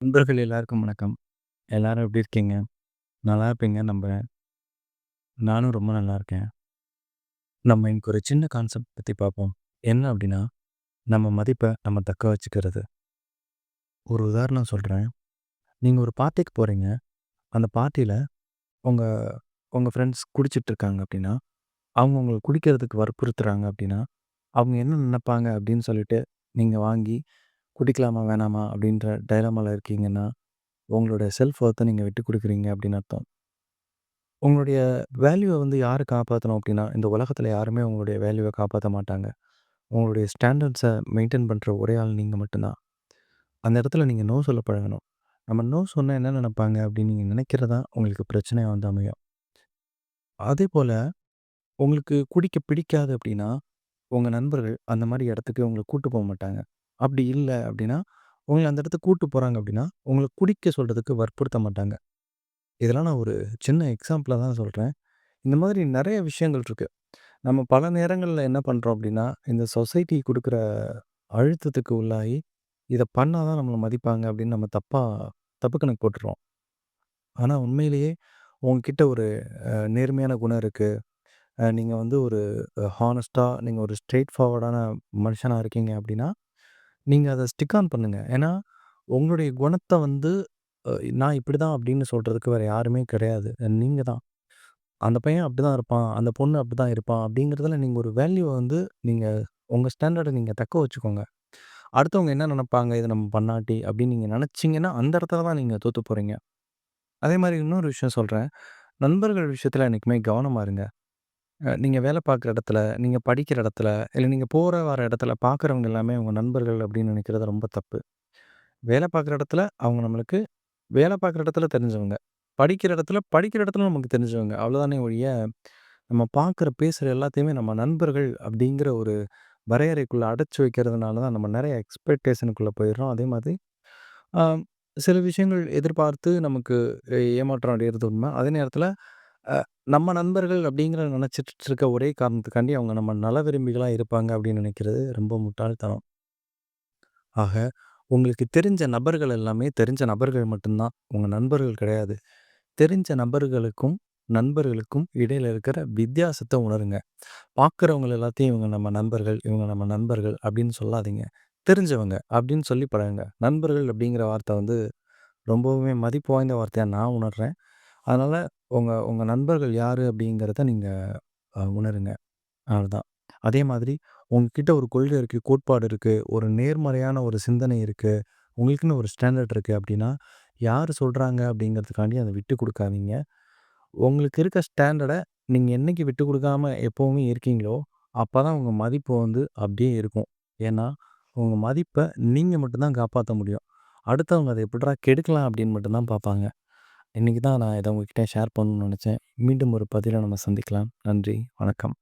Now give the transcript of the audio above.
நண்பர்கள் எல்லாருக்கும் வணக்கம். எல்லாரும் எப்படி இருக்கீங்க? நல்லா இருப்பீங்க நம்புறேன். நானும் ரொம்ப நல்லா இருக்கேன். நம்ம இன்னைக்கு ஒரு சின்ன கான்செப்ட் பற்றி பார்ப்போம். என்ன அப்படின்னா, நம்ம மதிப்பை நம்ம தக்க வச்சுக்கிறது. ஒரு உதாரணம் சொல்கிறேன் நீங்கள் ஒரு பார்ட்டிக்கு போகிறீங்க அந்த பார்ட்டியில் உங்கள் உங்கள் ஃப்ரெண்ட்ஸ் குடிச்சிட்டு இருக்காங்க அப்படின்னா, அவங்க உங்கள குடிக்கிறதுக்கு வற்புறுத்துறாங்க அப்படின்னா, அவங்க என்ன நினைப்பாங்க அப்படின்னு சொல்லிட்டு நீங்கள் வாங்கி குடிக்கலாமா வேணாமா அப்படின்ற டைலமால இருக்கீங்கன்னா, உங்களுடைய செல்ஃப் ஒர்த்த நீங்க விட்டு குடுக்குறீங்க அப்படின்னு அர்த்தம். உங்களுடைய வேல்யூவ வந்து யாரு காப்பாத்தணும் அப்படின்னா, இந்த உலகத்தில யாருமே உங்களுடைய வேல்யூவ காப்பாத்த மாட்டாங்க. உங்களுடைய ஸ்டாண்டர்ட்ஸ மெயின்டெயின் பண்ற ஒரே ஆள் நீங்க மட்டும் தான். அந்த இடத்துல நீங்க நோ சொல்ல பழகணும். நம்ம நோ சொன்னா என்ன நினைப்பாங்க அப்படின்னு நீங்க நினைக்கிறது தான் உங்களுக்கு பிரச்சனையா வந்து அமையும். அதேபோல உங்களுக்கு குடிக்க பிடிக்காது அப்படின்னா, உங்க நண்பர்கள் அந்த மாரி இடத்துக்கு உங்கள கூட்டு போக மாட்டாங்க. அப்படி இல்லை அப்படின்னா, உங்களை அந்த இடத்துக்கு கூட்டு போகிறாங்க அப்படின்னா, உங்களை குடிக்க சொல்கிறதுக்கு வற்புறுத்த மாட்டாங்க. இதெல்லாம் நான் ஒரு சின்ன எக்ஸாம்பிளாக தான் சொல்கிறேன் இந்த மாதிரி நிறைய விஷயங்கள் இருக்குது நம்ம பல நேரங்களில் என்ன பண்ணுறோம் அப்படின்னா, இந்த சொசைட்டி கொடுக்குற அழுத்தத்துக்கு உள்ளாகி, இதை பண்ணால் தான் நம்மளை மதிப்பாங்க அப்படின்னு நம்ம தப்பாக தப்பு கணக்கு போட்டுருவோம். ஆனால் உண்மையிலேயே உங்ககிட்ட ஒரு நேர்மையான குணம் இருக்குது நீங்கள் வந்து ஒரு ஹானஸ்ட்டாக நீங்கள் ஒரு ஸ்ட்ரெயிட் ஃபார்வர்டான மனுஷனாக இருக்கீங்க அப்படின்னா, நீங்கள் அதை ஸ்டிக் ஆன் பண்ணுங்கள் ஏன்னா, உங்களுடைய குணத்தை வந்து நான் இப்படி தான் அப்படின்னு சொல்கிறதுக்கு வேற யாருமே கிடையாது. நீங்கள் தான். அந்த பையன் அப்படிதான் இருப்பான். அந்த பொண்ணு அப்படிதான் இருப்பான். அப்படிங்கிறதுல நீங்கள் ஒரு வேல்யூவை வந்து நீங்கள் உங்கள் ஸ்டாண்டர்டை நீங்கள் தக்க வச்சுக்கோங்க. அடுத்தவங்க என்ன நினப்பாங்க இதை நம்ம பண்ணாட்டி அப்படின்னு நீங்கள் நினச்சிங்கன்னா அந்த இடத்துல தான் நீங்கள் தோற்று போகிறீங்க அதே மாதிரி இன்னொரு விஷயம் சொல்கிறேன் நண்பர்கள் விஷயத்தில் என்னைக்குமே கவனமா இருங்க. அ நீங்க வேலை பார்க்குற இடத்துல, நீங்க படிக்கிற இடத்துல, இல்ல நீங்க போற வர இடத்துல பார்க்குறவங்க எல்லாமே உங்க நண்பர்கள் அப்படின்னு நினைக்கிறது ரொம்ப தப்பு. வேலை பார்க்குற இடத்துல அவங்க நம்மளுக்கு வேலை பார்க்குற இடத்துல தெரிஞ்சவங்க. படிக்கிற இடத்துல படிக்கிற இடத்துல நமக்கு தெரிஞ்சவங்க. அவ்வளோதானே ஒழிய, நம்ம பார்க்குற, பேசுற எல்லாத்தையுமே நம்ம நண்பர்கள் அப்படிங்கிற ஒரு வரையறைக்குள்ள அடைச்சு வைக்கிறதுனால தான் நம்ம நெறைய எக்ஸ்பெக்டேஷனுக்குள்ள போயிடுறோம். அதே மாதிரி அ சில விஷயங்கள் எதிர்பார்த்து நமக்கு ஏமாற்றம் அடையிறது உண்ம. அதே நேரத்தில நம்ம நண்பர்கள் அப்படிங்கிற நினச்சிட்டு இருக்க ஒரே காரணத்துக்காண்டி அவங்க நம்ம நல விரும்பிகளாக இருப்பாங்க அப்படின்னு நினைக்கிறது ரொம்ப முட்டாள்தனம். ஆக, உங்களுக்கு தெரிஞ்ச நபர்கள் எல்லாமே தெரிஞ்ச நபர்கள் மட்டும்தான் உங்கள் நண்பர்கள் கிடையாது. தெரிஞ்ச நபர்களுக்கும், நண்பர்களுக்கும் இடையில் இருக்கிற வித்தியாசத்தை உணருங்க. பார்க்குறவங்க எல்லாத்தையும் இவங்க நம்ம நண்பர்கள், இவங்க நம்ம நண்பர்கள் அப்படின்னு சொல்லாதீங்க. தெரிஞ்சவங்க அப்படின்னு சொல்லி பழகுங்க. நண்பர்கள் அப்படிங்கிற வார்த்தை வந்து ரொம்பவுமே மதிப்பு வாய்ந்த வார்த்தையாக நான் உணர்றேன். அதனால் உங்கள் உங்கள் நண்பர்கள் யார் அப்படிங்கிறத நீங்கள் உணருங்க. அவ்வளோதான் அதே மாதிரி உங்ககிட்ட ஒரு கொள்கை இருக்குது கோட்பாடு இருக்குது ஒரு நேர்மறையான ஒரு சிந்தனை இருக்குது உங்களுக்குன்னு ஒரு ஸ்டாண்டர்ட் இருக்குது அப்படின்னா, யார் சொல்கிறாங்க அப்படிங்கிறதுக்காண்டி அதை விட்டு கொடுக்காதீங்க உங்களுக்கு இருக்க ஸ்டாண்டர்டை நீங்கள் என்றைக்கு விட்டு கொடுக்காம எப்போவுமே இருக்கீங்களோ, அப்போ தான் உங்கள் மதிப்பு வந்து அப்படியே இருக்கும். ஏன்னா, உங்கள் மதிப்பை நீங்கள் மட்டும்தான் காப்பாற்ற முடியும். அடுத்தவங்க அதை எப்படா கெடுக்கலாம் அப்படின்னு மட்டும்தான் பார்ப்பாங்க. இன்னைக்கு தான் நான் இதை உங்ககிட்ட ஷேர் பண்ணணும்னு நினச்சேன் மீண்டும் ஒரு பதிலை நம்ம சந்திக்கலாம். நன்றி, வணக்கம்.